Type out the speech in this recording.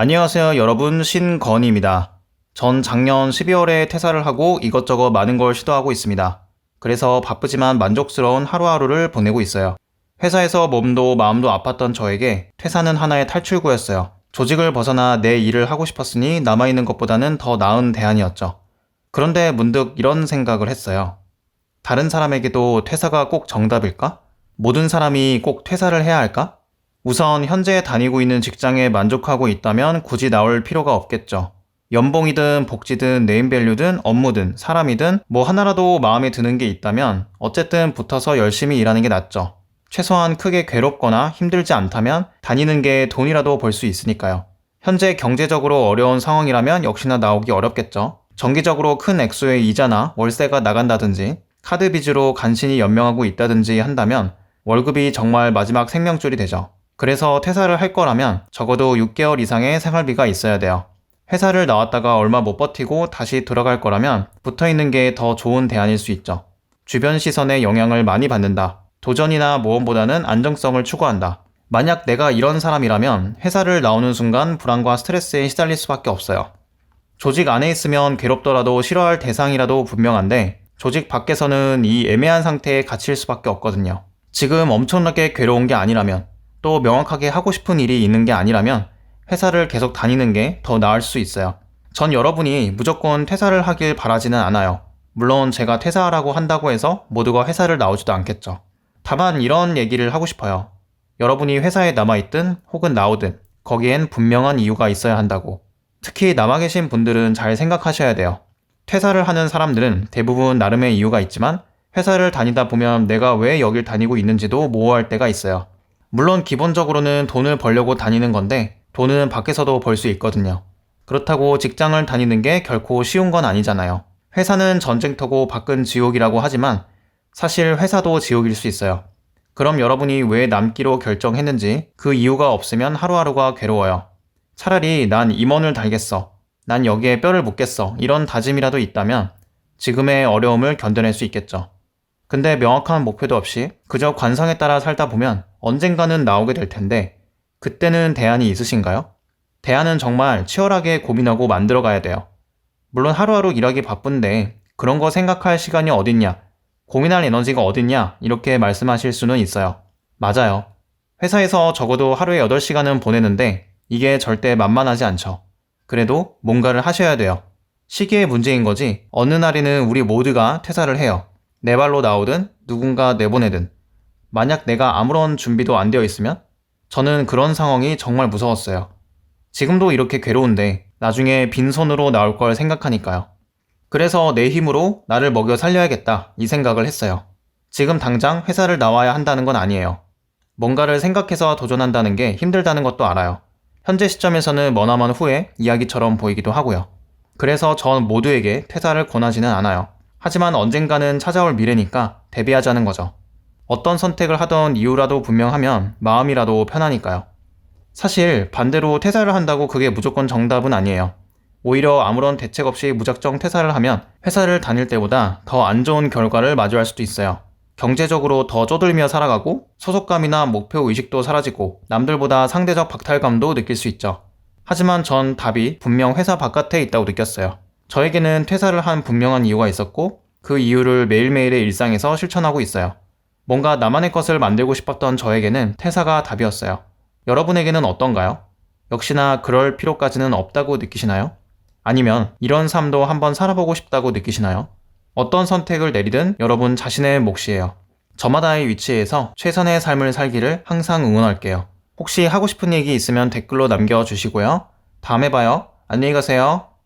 안녕하세요 여러분 신건입니다. 전 작년 12월에 퇴사를 하고 이것저것 많은 걸 시도하고 있습니다. 그래서 바쁘지만 만족스러운 하루하루를 보내고 있어요. 회사에서 몸도 마음도 아팠던 저에게 퇴사는 하나의 탈출구였어요. 조직을 벗어나 내 일을 하고 싶었으니 남아있는 것보다는 더 나은 대안이었죠. 그런데 문득 이런 생각을 했어요. 다른 사람에게도 퇴사가 꼭 정답일까? 모든 사람이 꼭 퇴사를 해야 할까? 우선 현재 다니고 있는 직장에 만족하고 있다면 굳이 나올 필요가 없겠죠. 연봉이든 복지든 네임밸류든 업무든 사람이든 뭐 하나라도 마음에 드는 게 있다면 어쨌든 붙어서 열심히 일하는 게 낫죠. 최소한 크게 괴롭거나 힘들지 않다면 다니는 게 돈이라도 벌 수 있으니까요. 현재 경제적으로 어려운 상황이라면 역시나 나오기 어렵겠죠. 정기적으로 큰 액수의 이자나 월세가 나간다든지 카드 빚으로 간신히 연명하고 있다든지 한다면 월급이 정말 마지막 생명줄이 되죠. 그래서 퇴사를 할 거라면 적어도 6개월 이상의 생활비가 있어야 돼요. 회사를 나왔다가 얼마 못 버티고 다시 들어갈 거라면 붙어 있는 게 더 좋은 대안일 수 있죠. 주변 시선에 영향을 많이 받는다. 도전이나 모험보다는 안정성을 추구한다. 만약 내가 이런 사람이라면 회사를 나오는 순간 불안과 스트레스에 시달릴 수밖에 없어요. 조직 안에 있으면 괴롭더라도 싫어할 대상이라도 분명한데 조직 밖에서는 이 애매한 상태에 갇힐 수밖에 없거든요. 지금 엄청나게 괴로운 게 아니라면 또 명확하게 하고 싶은 일이 있는 게 아니라면 회사를 계속 다니는 게 더 나을 수 있어요. 전 여러분이 무조건 퇴사를 하길 바라지는 않아요. 물론 제가 퇴사하라고 한다고 해서 모두가 회사를 나오지도 않겠죠. 다만 이런 얘기를 하고 싶어요. 여러분이 회사에 남아있든 혹은 나오든 거기엔 분명한 이유가 있어야 한다고. 특히 남아 계신 분들은 잘 생각하셔야 돼요. 퇴사를 하는 사람들은 대부분 나름의 이유가 있지만 회사를 다니다 보면 내가 왜 여길 다니고 있는지도 모호할 때가 있어요. 물론 기본적으로는 돈을 벌려고 다니는 건데 돈은 밖에서도 벌 수 있거든요. 그렇다고 직장을 다니는 게 결코 쉬운 건 아니잖아요. 회사는 전쟁터고 밖은 지옥이라고 하지만 사실 회사도 지옥일 수 있어요. 그럼 여러분이 왜 남기로 결정했는지 그 이유가 없으면 하루하루가 괴로워요. 차라리 난 임원을 달겠어. 난 여기에 뼈를 묻겠어. 이런 다짐이라도 있다면 지금의 어려움을 견뎌낼 수 있겠죠. 근데 명확한 목표도 없이 그저 관성에 따라 살다 보면 언젠가는 나오게 될 텐데 그때는 대안이 있으신가요? 대안은 정말 치열하게 고민하고 만들어 가야 돼요. 물론 하루하루 일하기 바쁜데 그런 거 생각할 시간이 어딨냐, 고민할 에너지가 어딨냐 이렇게 말씀하실 수는 있어요. 맞아요. 회사에서 적어도 하루에 8시간은 보내는데 이게 절대 만만하지 않죠. 그래도 뭔가를 하셔야 돼요. 시기의 문제인 거지 어느 날에는 우리 모두가 퇴사를 해요. 내 발로 나오든 누군가 내보내든 만약 내가 아무런 준비도 안 되어 있으면 저는 그런 상황이 정말 무서웠어요. 지금도 이렇게 괴로운데 나중에 빈손으로 나올 걸 생각하니까요. 그래서 내 힘으로 나를 먹여 살려야겠다 이 생각을 했어요. 지금 당장 회사를 나와야 한다는 건 아니에요. 뭔가를 생각해서 도전한다는 게 힘들다는 것도 알아요. 현재 시점에서는 머나먼 후에 이야기처럼 보이기도 하고요. 그래서 전 모두에게 퇴사를 권하지는 않아요. 하지만 언젠가는 찾아올 미래니까 대비하자는 거죠. 어떤 선택을 하던 이유라도 분명하면 마음이라도 편하니까요. 사실 반대로 퇴사를 한다고 그게 무조건 정답은 아니에요. 오히려 아무런 대책 없이 무작정 퇴사를 하면 회사를 다닐 때보다 더 안 좋은 결과를 마주할 수도 있어요. 경제적으로 더 쪼들며 살아가고 소속감이나 목표 의식도 사라지고 남들보다 상대적 박탈감도 느낄 수 있죠. 하지만 전 답이 분명 회사 바깥에 있다고 느꼈어요. 저에게는 퇴사를 한 분명한 이유가 있었고 그 이유를 매일매일의 일상에서 실천하고 있어요. 뭔가 나만의 것을 만들고 싶었던 저에게는 퇴사가 답이었어요. 여러분에게는 어떤가요? 역시나 그럴 필요까지는 없다고 느끼시나요? 아니면 이런 삶도 한번 살아보고 싶다고 느끼시나요? 어떤 선택을 내리든 여러분 자신의 몫이에요. 저마다의 위치에서 최선의 삶을 살기를 항상 응원할게요. 혹시 하고 싶은 얘기 있으면 댓글로 남겨주시고요. 다음에 봐요. 안녕히 가세요.